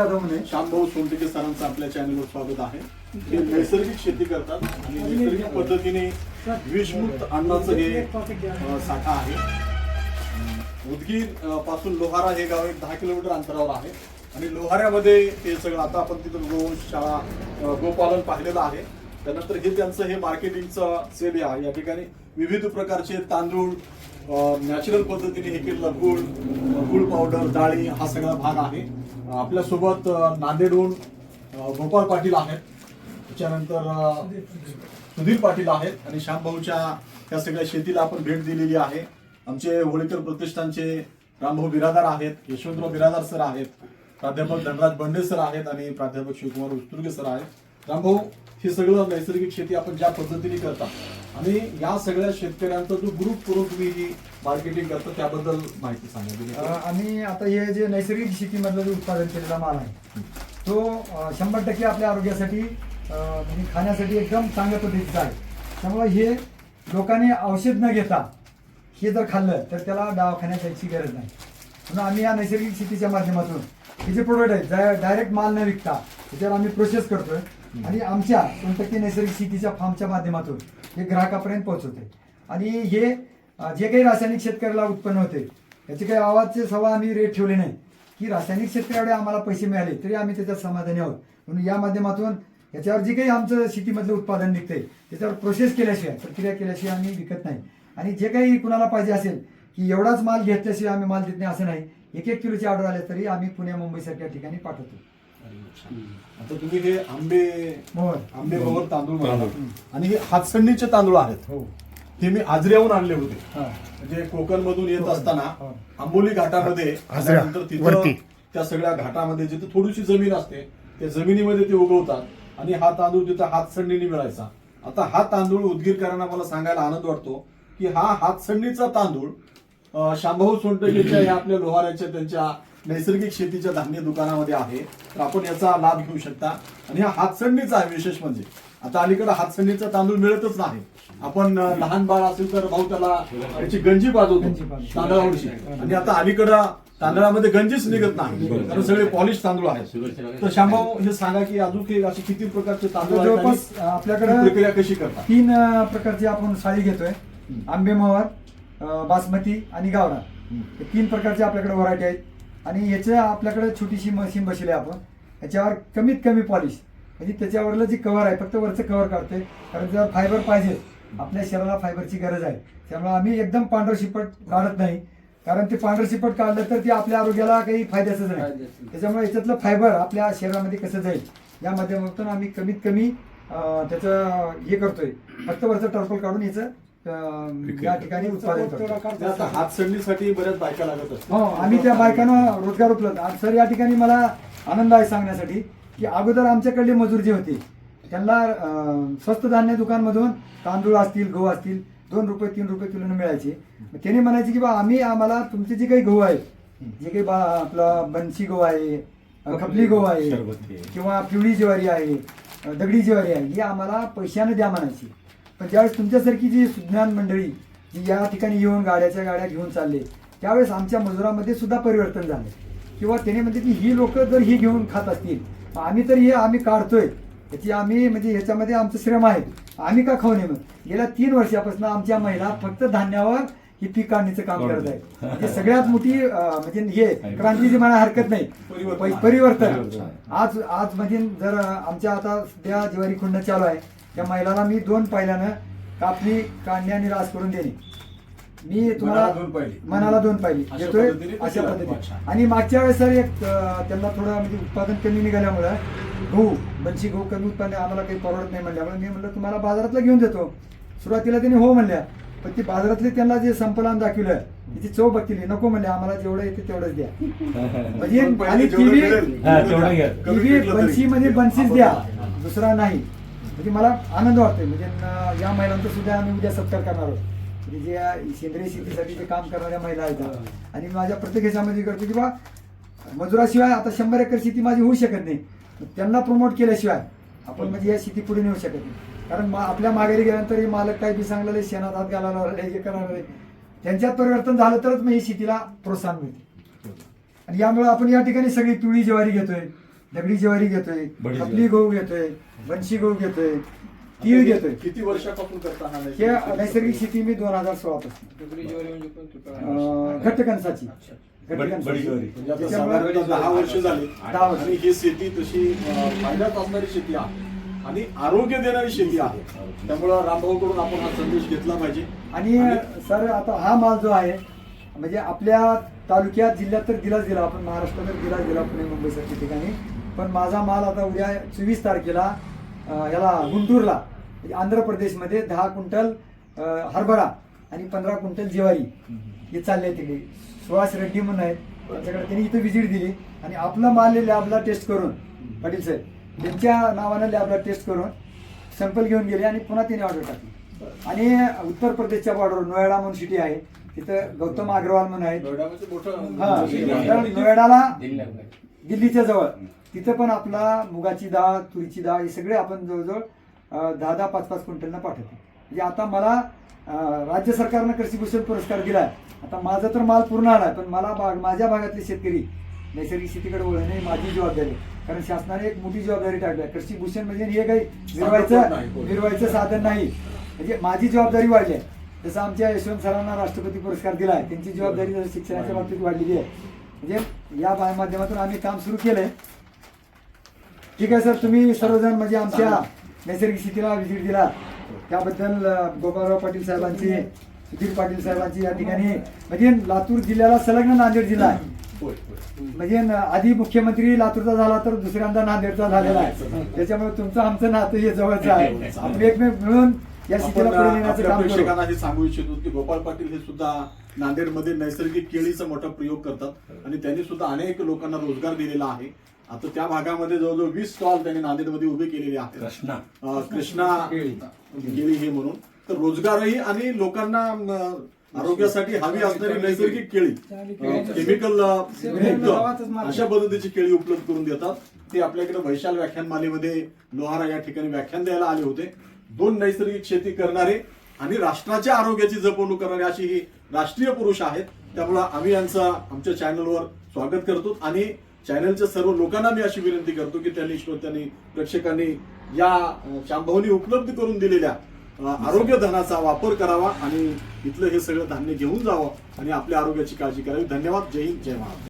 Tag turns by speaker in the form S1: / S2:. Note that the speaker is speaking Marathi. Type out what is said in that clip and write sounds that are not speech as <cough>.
S1: जाधव म्हणे.
S2: श्यामभाऊ सोनटके सरांचं आपल्या चॅनलवर स्वागत आहे. ते नैसर्गिक शेती करतात आणि नैसर्गिक पद्धतीने विषमुक्त अन्नाचं हे अ, साठा आहे. उदगीर अ, पासून लोहारा हे गाव एक दहा किलोमीटर अंतरावर आहे. आणि लोहाऱ्यामध्ये हे सगळं आता आपण तिथं गोवंश शाळा अ, गोपालन पाहिलेलं आहे. त्यानंतर हे त्यांचं हे मार्केटिंगचं सेल आहे. या ठिकाणी विविध प्रकारचे तांदूळ नॅचरल पद्धतीने हे केलेलं गुळ गुळ पावडर डाळी हा सगळा भाग आहे. आपल्यासोबत नांदेडहून गोपाळ पाटील आहेत. त्याच्यानंतर सुधीर पाटील आहेत. आणि श्यामभाऊच्या या सगळ्या शेतीला आपण भेट दिलेली आहे. आमचे होळीकर प्रतिष्ठानचे रामभाऊ बिरादार आहेत यशवंतराव बिरादार सर आहेत प्राध्यापक धनराज बंडे सर आहेत आणि प्राध्यापक शिवकुमार उस्तुर्गे सर आहेत. रामभाऊ हे सगळं नैसर्गिक शेती आपण ज्या पद्धतीने करता. आणि या सगळ्या शेतकऱ्यांचा जो ग्रुप करून तुम्ही ही मार्केटिंग करता त्याबद्दल माहिती सांगा आम्ही
S1: आणि आता हे जे नैसर्गिक शेतीमधलं जे उत्पादन केलेला माल आहे तो शंभर टक्के आपल्या आरोग्यासाठी म्हणजे खाण्यासाठी एकदम चांगल्या पद्धतीचा आहे. त्यामुळे हे लोकांनी औषध न घेता हे जर खाल्लं तर त्याला दवाखान्यात जायची गरज नाही. म्हणून आम्ही या नैसर्गिक शेतीच्या माध्यमातून हे जे प्रोडक्ट आहेत डायरेक्ट माल न विकता त्याच्यावर आम्ही प्रोसेस करतोय. आणि आमच्या टक्के नैसर्गिक शेतीच्या फार्मच्या माध्यमातून हे ग्राहकापर्यंत पोहोचवते आणि हे जे काही रासायनिक शेतकऱ्याला उत्पन्न होते याचे काही आवाजचे सवा आम्ही रेट ठेवले नाही. की रासायनिक शेतकऱ्याकडे आम्हाला पैसे मिळाले तरी आम्ही त्याच्यात समाधानी आहोत. म्हणून या माध्यमातून याच्यावर जे काही आमचं शेतीमधलं उत्पादन निघतंय त्याच्यावर प्रोसेस केल्याशिवाय प्रक्रिया केल्याशिवाय आम्ही विकत नाही. आणि जे काही कुणाला पाहिजे असेल की एवढाच माल घेतल्याशिवाय आम्ही माल देत नाही असं नाही. एक एक किलोची ऑर्डर आले तरी आम्ही पुणे मुंबईसारख्या ठिकाणी पाठवतो.
S2: आता तुम्ही हे आंबे आंबे बरोबर तांदूळ म्हणला आणि हे हातसंडीचे तांदूळ आहेत.
S1: हो.
S2: हे मी आजऱ्याहून आणले होते.
S1: हा.
S2: म्हणजे कोकण मधून येत असताना
S1: हो.
S2: आंबोली घाटामध्ये त्यानंतर तिथं. त्या सगळ्या घाटामध्ये जिथे थोडीशी जमीन असते त्या जमिनीमध्ये ते उगवतात. आणि हा तांदूळ तिथं हातसंडीने मिळायचा. आता हा तांदूळ उदगीरकरांना मला सांगायला आनंद वाटतो की हा हातसंडीचा तांदूळ शांभाऊ सोनटकेच्या या आपल्या लोहाऱ्याच्या त्यांच्या नैसर्गिक शेतीच्या धान्य दुकानामध्ये आहे. तर आपण याचा लाभ घेऊ शकता. आणि हा हातसंडीचा आहे विशेष म्हणजे. आता अलीकडे हातसंडीचा तांदूळ मिळतच नाही. आपण लहान बाळ असेल तर भाऊ त्याला त्याची गंजी पाजवतो. तांदळावरची. आणि आता अलीकडं तांदळामध्ये गंजीच निघत नाही. कारण सगळे पॉलिश तांदूळ आहेत. तर शांभाऊ हे सांगा की अजून काही असे किती प्रकारचे तांदूळ
S1: जवळपास आपल्याकडे
S2: प्रक्रिया कशी करतात?
S1: तीन प्रकारची आपण साळी घेतोय. आंबे मोहर अं, बासमती आणि गावरान हे तीन प्रकारचे आपल्याकडे व्हरायटी आहेत. आणि याच्या आपल्याकडे छोटीशी मशीन बसवली आहे आपण. याच्यावर कमीत कमी पॉलिश म्हणजे त्याच्यावरलं जे कव्हर आहे फक्त वरचं कव्हर काढतोय. कारण त्याच्यावर फायबर पाहिजे. आपल्या शरीराला फायबरची गरज आहे. त्यामुळे आम्ही एकदम पांढरं शिपट काढत नाही. कारण ते पांढरं शिपट काढलं तर ते आपल्या आरोग्याला काही फायद्याचंच नाही. त्याच्यामुळे याच्यातलं फायबर आपल्या शरीरामध्ये कसं जाईल या माध्यमातून आम्ही कमीत कमी त्याचं हे करतोय. फक्त वरचं टर्पल काढून याचं या ठिकाणी उत्पादन करतो.
S2: आता बऱ्याच बायका लागत असतात.
S1: हो आम्ही त्या बायकांना रोजगार उपलब्ध. आज सर या ठिकाणी मला आनंद आहे सांगण्यासाठी की अगोदर आमच्याकडले मजूर जे होते त्यांना स्वस्त धान्य दुकानमधून तांदूळ असतील गहू असतील दोन रुपये तीन रुपये किलोने मिळायचे. त्याने म्हणायचे की बा आम्ही आम्हाला तुमचे जे काही गहू आहेत जे काही बा आपलं बनशी गहू आहे खपली गहू आहे किंवा पिवळी ज्वारी आहे दगडी ज्वारी आहे ही आम्हाला पैशाने द्या म्हणायची. पण ज्यावेळेस तुमच्यासारखी जी सुज्ञान मंडळी जी या ठिकाणी येऊन गाड्याच्या गाड्या घेऊन चालले त्यावेळेस आमच्या मजुरामध्ये सुद्धा परिवर्तन झालं. किंवा त्याने म्हणते की ही लोक जर ही घेऊन खात असतील आम्ही तर हे आम्ही काढतोय. याची आम्ही म्हणजे ह्याच्यामध्ये आमचं श्रम आहे. आम्ही का खाऊ नये मग गेल्या तीन वर्षापासून आमच्या महिला फक्त धान्यावर ही पीक काढणीचं काम करत आहे म्हणजे सगळ्यात मोठी म्हणजे हे क्रांतीची म्हणा हरकत नाही.
S2: परिवर्तन.
S1: आज आज म्हणजे जर आमच्या आता सध्या ज्वारी खुंड चालू आहे त्या महिलांना मी दोन पायल्यानं कापणी काढणे आणि रास करून देणे मी तुम्हाला
S2: मनाला दोन अशा
S1: देतोय अशा. पद्धतीने. आणि मागच्या वेळेस सर एक त्यांना थोडं म्हणजे उत्पादन कमी निघाल्यामुळं गहू बनशी गहू कमी उत्पन्न आम्हाला काही परवडत नाही म्हणल्यामुळे मी म्हणलं तुम्हाला बाजारातलं घेऊन देतो. सुरुवातीला त्यांनी हो म्हणल्या. पण ती बाजारातले त्यांना जे संपलन दाखवलं त्याची चव बघितली. नको म्हणले आम्हाला जेवढं येते तेवढंच द्या. <laughs> म्हणजे आणि टीव्ही टीव्ही. बनशी मध्ये बनशीच द्या. दुसरा नाही. म्हणजे मला आनंद वाटतोय. म्हणजे या महिलांचा सुद्धा आम्ही उद्या सत्कार करणार आहोत. म्हणजे जे या सेंद्रिय शेतीसाठी जे काम करणाऱ्या महिला आहेत आणि माझ्या प्रत्येक ह्याच्यामध्ये करतो की बा मजुराशिवाय आता शंभर एकर शेती माझी होऊ शकत नाही. त्यांना प्रमोट केल्याशिवाय आपण म्हणजे या शेती पुढे नेऊ शकत नाही. कारण मा- आपल्या माघारी गेल्यानंतर हे मालक काय बी सांगलेले शेणात हात घालायला हे करणार त्यांच्यात परिवर्तन झालं तरच मग ही शेतीला प्रोत्साहन मिळते. आणि यामुळे आपण या ठिकाणी सगळी पिवळी ज्वारी घेतोय. दगडी ज्वारी घेतोय खपली गहू घेतोय बनशी गहू घेतोय तीळ घेतोय.
S2: किती वर्षापासून करता हा
S1: नैसर्गिक शेती? मी दोन हजार सोळा पासून.
S2: म्हणजे आता
S1: त्याच्यामुळे
S2: साधारणतः दहा वर्ष झाली.
S1: दहा वर्ष.
S2: आणि ही शेती तशी फायद्यात असणारी शेती आहे. आणि आरोग्य देणारी शेती आहे. त्यामुळं रामभाऊकडून आपण हा संदेश घेतला पाहिजे.
S1: आणि सर आता हा माल जो आहे म्हणजे आपल्या तालुक्यात जिल्ह्यात तर दिलाच दिला आपण महाराष्ट्रात तर दिलाच दिला पुणे मुंबईसारख्या ठिकाणी. पण माझा माल आता उद्या चोवीस तारखेला याला गुंटूरला आंध्र प्रदेशमध्ये दहा क्विंटल हरभरा आणि पंधरा क्विंटल ज्वारी हे चालले तिकडे. सुहास रेड्डी म्हणून आहेत. त्यांच्याकडे त्यांनी इथं व्हिजिट दिली आणि आपला माल लॅबला टेस्ट करून पाटील साहेब त्यांच्या नावानं लॅबला टेस्ट करून सॅम्पल घेऊन गेले आणि पुन्हा त्यांनी ऑर्डर टाकली. आणि उत्तर प्रदेशच्या बॉर्डर नोएडा म्हणून सिटी आहे. तिथं गौतम अग्रवाल म्हणून आहेत.
S2: नोएडामध्ये मोठं
S1: हा तर नोएडाला दिल्लीच्या जवळ. तिथं पण आपला मुगाची डाळ तुरीची डाळ हे सगळे आपण जवळजवळ दहा दहा पाच पाच क्विंटलना पाठवतो. म्हणजे आता मला राज्य सरकारनं कृषीभूषण पुरस्कार दिलाय. आता माझा तर माल पूर्ण आलाय पण मला बाग माझ्या भागातले शेतकरी नैसर्गिक शेतीकडे वळणे माझी जबाबदारी आहे. कारण शासनाने एक मोठी जबाबदारी टाकली आहे. कृषी भूषण म्हणजे हे काही मिरवायचं. मिरवायचं साधन नाही. म्हणजे माझी जबाबदारी वाढली आहे. जसं आमच्या यशवंत सरांना राष्ट्रपती पुरस्कार दिला आहे त्यांची जबाबदारी जसं शिक्षणाच्या बाबतीत वाढलेली आहे. म्हणजे या बा- माध्यमातून आम्ही काम सुरू केलंय. ठीक आहे सर तुम्ही सर्वजण म्हणजे आमच्या नैसर्गिक शेतीला व्हिजिट दिला. त्याबद्दल गोपाळराव पाटील साहेबांची सुधीर पाटील साहेबांची या ठिकाणी म्हणजे लातूर जिल्ह्याला संलग्न नांदेड जिल्हा आहे. म्हणजे आधी मुख्यमंत्री लातूरचा झाला तर दुसऱ्यांदा नांदेडचा झालेला आहे. त्याच्यामुळे तुमचं आमचं नातं हे जवळचं आहे. आपले एकमेक मिळून या शेतीला
S2: आपण
S1: पुढे नेण्याचं काम करू.
S2: प्रेक्षकांना हे सांगू इच्छितो की गोपाळ पाटील हे सुद्धा नांदेडमध्ये नैसर्गिक केळीचा मोठा प्रयोग करतात आणि त्यांनी सुद्धा अनेक लोकांना रोजगार दिलेला आहे. आता त्या भागामध्ये जवळजवळ वीस स्टॉल त्यांनी नांदेडमध्ये उभे केलेले आहेत.
S3: कृष्णा.
S2: कृष्णा केळी हे म्हणून. तर रोजगारही आणि लोकांना आरोग्यासाठी हवी असणारी नैसर्गिक केळी केमिकल अशा पद्धतीची केळी उपलब्ध करून देतात. ते आपल्याकडे वैशाल व्याख्यानमालेमध्ये लोहारा या ठिकाणी व्याख्यान द्यायला आले होते. दोन नैसर्गिक शेती करणारे आणि राष्ट्राच्या आरोग्याची जपवणूक करणारे अशी ही राष्ट्रीय पुरुष आहेत. त्यामुळं आम्ही यांचं आमच्या चॅनलवर स्वागत करतो आणि चॅनलच्या सर्व लोकांना मी अशी विनंती करतो की त्यांनी श्रोत्यांनी प्रेक्षकांनी या शांभवनी उपलब्ध करून दिलेल्या आरोग्य धनाचा वापर करावा आणि इथलं हे सगळं धान्य घेऊन जावं आणि आपल्या आरोग्याची काळजी करावी. धन्यवाद. जय हिंद जय महाराज